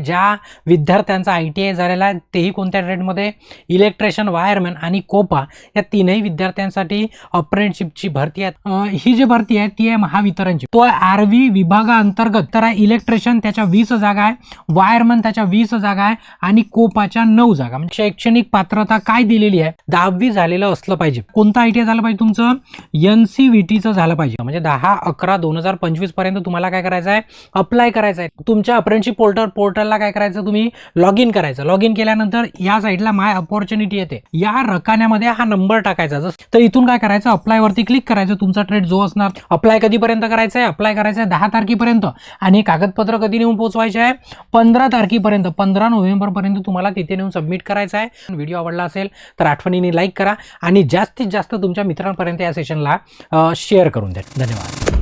ज्या विद्यार्थ्यांचा I T I झालेला आहे तेही कोणत्या ट्रेडमध्ये? इलेक्ट्रिशियन वायरमॅन आणि कोपा या तीनही विद्यार्थ्यांसाठी अप्रेंटशिपची भरती आहे. ही जी भरती आहे ती आहे महावितरणची. तो आर व्ही विभागाअंतर्गत तर आहे इलेक्ट्रिशियन त्याच्या वीस जागा आहे वायरमन त्याच्या वीस जागा आहे आणि कोपाच्या नऊ जागा. म्हणजे शैक्षणिक पात्रता काय दिलेली आहे? दहावी झालेलं असलं पाहिजे. कोणतं आय टी आय झालं पाहिजे तुमचं? एन सी व्ही टीचं झालं पाहिजे. म्हणजे दहा अकरा दोन हजार पंचवीसपर्यंत तुम्हाला काय करायचं आहे? अप्लाय करायचं आहे. तुमच्या पोर्टल पोर्टल चॅनलला काय करायचं? तुम्ही लॉग इन करायचं. लॉग इन केल्यानंतर या साईडला माय अपॉर्च्युनिटी येते. या रकान्यामध्ये हा नंबर टाकायचा. तर इथून काय करायचं? अप्लाय वरती क्लिक करायचं. तुमचा ट्रेड जो असणार. अप्लाय कधीपर्यंत करायचं आहे अप्लाय करायचं आहे दहा तारखेपर्यंत. आणि कागदपत्र कधी नेऊन पोहोचवायचे आहे? पंधरा तारखेपर्यंत. पंधरा नोव्हेंबरपर्यंत तुम्हाला तिथे नेऊन सबमिट करायचं आहे. व्हिडिओ आवडला असेल तर आठवणीने लाईक करा. आणि जास्तीत जास्त तुमच्या मित्रांपर्यंत या सेशनला शेअर करून द्या. धन्यवाद.